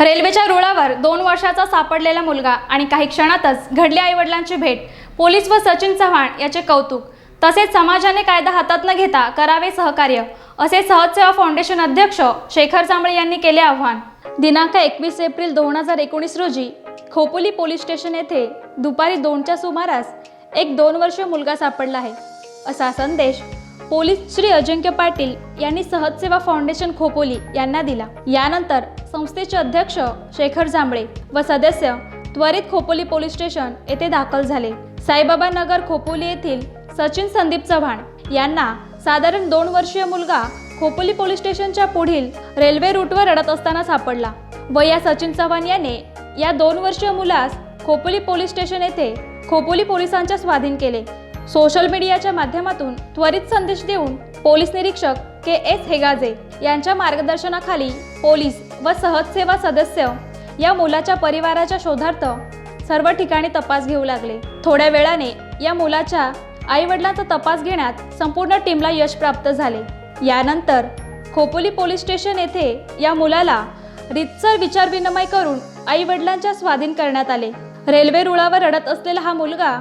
रेल्वेच्या रुळावर दोन वर्षाचा सापडलेला मुलगा आणि काही क्षणातच घडली आईवडिलांची भेट. पोलीस व सचिन चव्हाण याचे कौतुक. तसेच समाजाने कायदा हातात न घेता करावे सहकार्य असे सहजसेवा फाउंडेशन अध्यक्ष शेखर जांभळे यांनी केले आव्हान. दिनांक एकवीस एप्रिल दोन हजार एकोणीस रोजी खोपोली पोलीस स्टेशन येथे दुपारी दोनच्या सुमारास एक दोन वर्षीय मुलगा सापडला आहे. असा संदेश पोलीस श्री अजिंक्य पाटील यांनी सहजसेवा फाउंडेशन खोपोली यांना दिला. यानंतर संस्थेचे अध्यक्ष शेखर जांभळे व सदस्य त्वरित खोपोली पोलीस स्टेशन येथे दाखल झाले. साईबाबा नगर खोपोली येथील सचिन संदीप चव्हाण यांना साधारण दोन वर्षीय मुलगा खोपोली पोलीस स्टेशनच्या पुढील रेल्वे रूटवर रडत असताना सापडला व या सचिन चव्हाण याने या दोन वर्षीय मुलास खोपोली पोलीस स्टेशन येथे खोपोली पोलिसांच्या स्वाधीन केले. सोशल मीडियाच्या माध्यमातून त्वरित संदेश देऊन पोलीस निरीक्षक के एस हेगाजे यांच्या मार्गदर्शनाखाली पोलीस व सहजसेवा सदस्य या मुलाच्या परिवाराच्या शोधार्थ सर्व ठिकाणी तपास घेऊ लागले. थोड्या वेळाने या मुलाच्या आईवडिलांचा तपास घेण्यात संपूर्ण टीमला यश प्राप्त झाले. यानंतर खोपोली पोलीस स्टेशन येथे या मुलाला रितसर विचारविनिमय करून आईवडिलांच्या स्वाधीन करण्यात आले. रेल्वे रुळावर रडत असलेला हा मुलगा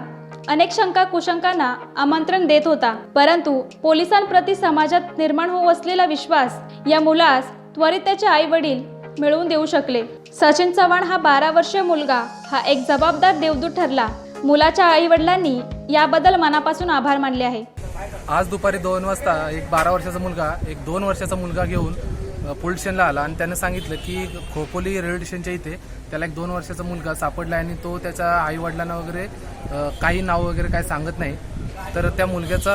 अनेक शंका कुशंकांना आमंत्रण देत होता. परंतु पोलिसांप्रती समाजात निर्माण होऊ असलेला विश्वास या मुलास त्वरित त्याचे आई वडील मिळवून देऊ शकले. सचिन चव्हाण हा बारा वर्षीय मुलगा हा एक जबाबदार देवदूत ठरला. मुलाच्या आई वडिलांनी याबद्दल मनापासून आभार मानले आहे. आज दुपारी दोन वाजता एक बारा वर्षाचा मुलगा एक दोन वर्षाचा मुलगा घेऊन पोलीस स्टेशनला आला आणि त्यानं सांगितलं की खोपोली रेल्वे स्टेशनच्या इथे त्याला एक दोन वर्षाचा मुलगा सापडला आणि तो त्याच्या आई वडिलांना वगैरे काही नाव वगैरे काय सांगत नाही. तर त्या मुलग्याचा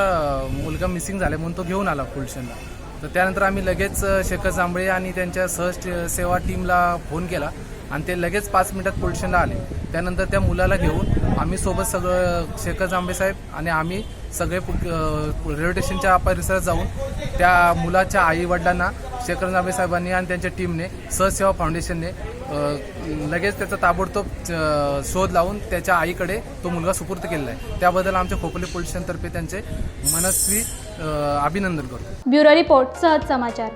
मुलगा मिसिंग झाला म्हणून तो घेऊन आला पोलीस स्टेशनला. तर त्यानंतर आम्ही लगेच शेखर जांभळे आणि त्यांच्या सहज सेवा टीमला फोन केला आणि ते लगेच पाच मिनिटात पोलीस स्टेशनला आले. त्यानंतर त्या मुलाला घेऊन आम्ही सोबत सगळं शेखर जांभे साहेब आणि आम्ही सगळे रेल्वे स्टेशनच्या परिसरात जाऊन त्या मुलाच्या आई वडिलांना शेखर जांभे साहेबांनी आणि त्यांच्या टीमने सहसेवा फाउंडेशनने लगेच त्याचा ताबडतोब शोध लावून त्याच्या आईकडे तो मुलगा सुपूर्द केलेला आहे. त्याबद्दल आमच्या खोपोली पोलिसांतर्फे त्यांचे मनस्वी अभिनंदन करतो. ब्युरो रिपोर्ट सहज समाचार.